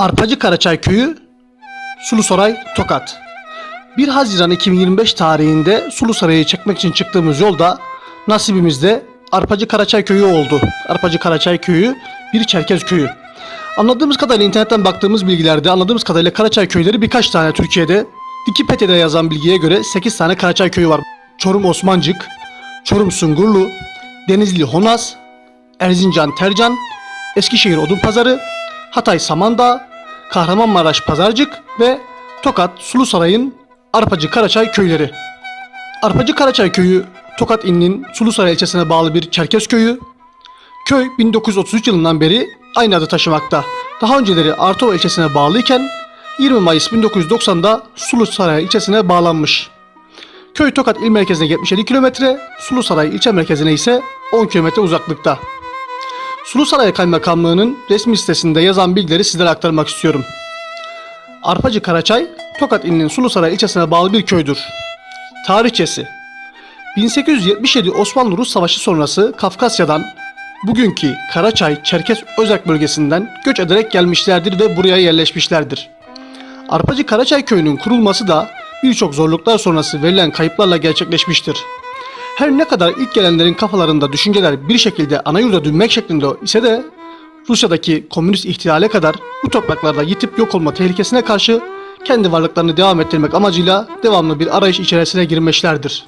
Arpacı Karaçay Köyü, Sulusaray, Tokat. 1 Haziran 2025 tarihinde Sulusaray'ı çekmek için çıktığımız yolda nasibimizde Arpacı Karaçay Köyü oldu. Arpacı Karaçay Köyü bir Çerkez köyü. Anladığımız kadarıyla internetten baktığımız bilgilerde anladığımız kadarıyla Karaçay köyleri birkaç tane Türkiye'de. Wikipedia'da yazan bilgiye göre 8 tane Karaçay köyü var. Çorum Osmancık, Çorum Sungurlu, Denizli Honaz, Erzincan Tercan, Eskişehir Odunpazarı, Hatay Samandağ, Kahramanmaraş Pazarcık ve Tokat Sulusaray'ın Arpacı Karaçay köyleri. Arpacı Karaçay köyü Tokat ilinin Sulusaray ilçesine bağlı bir Çerkez köyü. Köy 1933 yılından beri aynı adı taşımakta. Daha önceleri Artova ilçesine bağlıyken 20 Mayıs 1990'da Sulusaray ilçesine bağlanmış. Köy Tokat il merkezine 77 kilometre, Sulusaray ilçe merkezine ise 10 kilometre uzaklıkta. Sulusaray Kaymakamlığı'nın resmi sitesinde yazan bilgileri sizlere aktarmak istiyorum. Arpacı Karaçay, Tokat ilinin Sulusaray ilçesine bağlı bir köydür. Tarihçesi 1877 Osmanlı-Rus Savaşı sonrası Kafkasya'dan bugünkü Karaçay Çerkes Özerk bölgesinden göç ederek gelmişlerdir ve buraya yerleşmişlerdir. Arpacı Karaçay köyünün kurulması da birçok zorluklar sonrası verilen kayıplarla gerçekleşmiştir. Her ne kadar ilk gelenlerin kafalarında düşünceler bir şekilde ana yurda dönmek şeklinde ise de Rusya'daki komünist ihtilale kadar bu topraklarda yitip yok olma tehlikesine karşı kendi varlıklarını devam ettirmek amacıyla devamlı bir arayış içerisine girmişlerdir.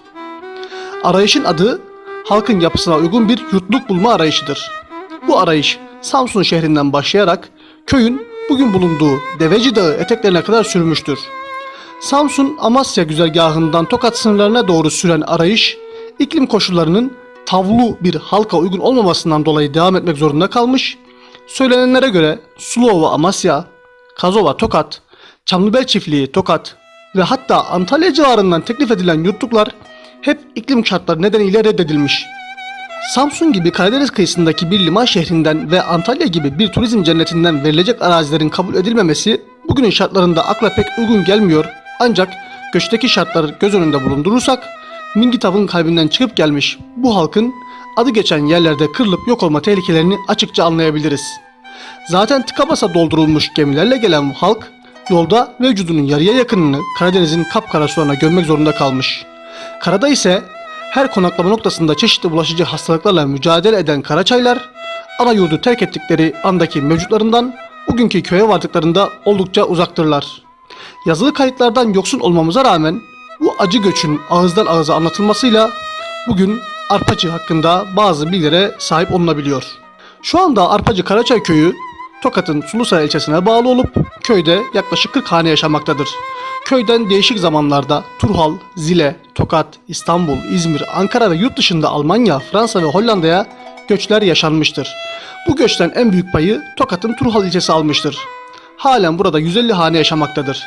Arayışın adı halkın yapısına uygun bir yurtluk bulma arayışıdır. Bu arayış Samsun şehrinden başlayarak köyün bugün bulunduğu Deveci Dağı eteklerine kadar sürmüştür. Samsun Amasya güzergahından Tokat sınırlarına doğru süren arayış iklim koşullarının tavlu bir halka uygun olmamasından dolayı devam etmek zorunda kalmış. Söylenenlere göre Sulova Amasya, Kazova Tokat, Çamlıbel Çiftliği Tokat ve hatta Antalya civarından teklif edilen yurtluklar hep iklim şartları nedeniyle reddedilmiş. Samsun gibi Karadeniz kıyısındaki bir liman şehrinden ve Antalya gibi bir turizm cennetinden verilecek arazilerin kabul edilmemesi bugünün şartlarında akla pek uygun gelmiyor ancak göçteki şartları göz önünde bulundurursak Mingitav'ın kalbinden çıkıp gelmiş bu halkın adı geçen yerlerde kırılıp yok olma tehlikelerini açıkça anlayabiliriz. Zaten tıka basa doldurulmuş gemilerle gelen bu halk yolda vücudunun yarıya yakınını Karadeniz'in kapkara sularına gömmek zorunda kalmış. Karada ise her konaklama noktasında çeşitli bulaşıcı hastalıklarla mücadele eden Karaçaylar, ana yurdu terk ettikleri andaki mevcutlarından bugünkü köye vardıklarında oldukça uzaktırlar. Yazılı kayıtlardan yoksun olmamıza rağmen bu acı göçün ağızdan ağıza anlatılmasıyla bugün Arpacı hakkında bazı bilgilere sahip olunabiliyor. Şu anda Arpacı Karaçay köyü Tokat'ın Sulusay ilçesine bağlı olup köyde yaklaşık 40 hane yaşamaktadır. Köyden değişik zamanlarda Turhal, Zile, Tokat, İstanbul, İzmir, Ankara ve yurt dışında Almanya, Fransa ve Hollanda'ya göçler yaşanmıştır. Bu göçten en büyük payı Tokat'ın Turhal ilçesi almıştır. Halen burada 150 hane yaşamaktadır.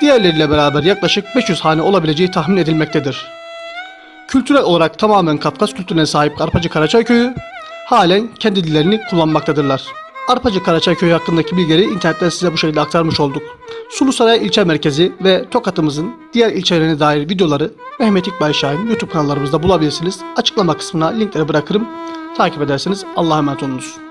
Diğerleriyle beraber yaklaşık 500 hane olabileceği tahmin edilmektedir. Kültürel olarak tamamen Kafkas kültürüne sahip Arpacı Karaçay Köyü halen kendi dillerini kullanmaktadırlar. Arpacı Karaçay Köyü hakkındaki bilgileri internetten size bu şekilde aktarmış olduk. Sulusaray ilçe merkezi ve Tokat'ımızın diğer ilçelerine dair videoları Mehmet İkbal Şahin YouTube kanallarımızda bulabilirsiniz. Açıklama kısmına linkleri bırakırım. Takip ederseniz Allah'a emanet olunuz.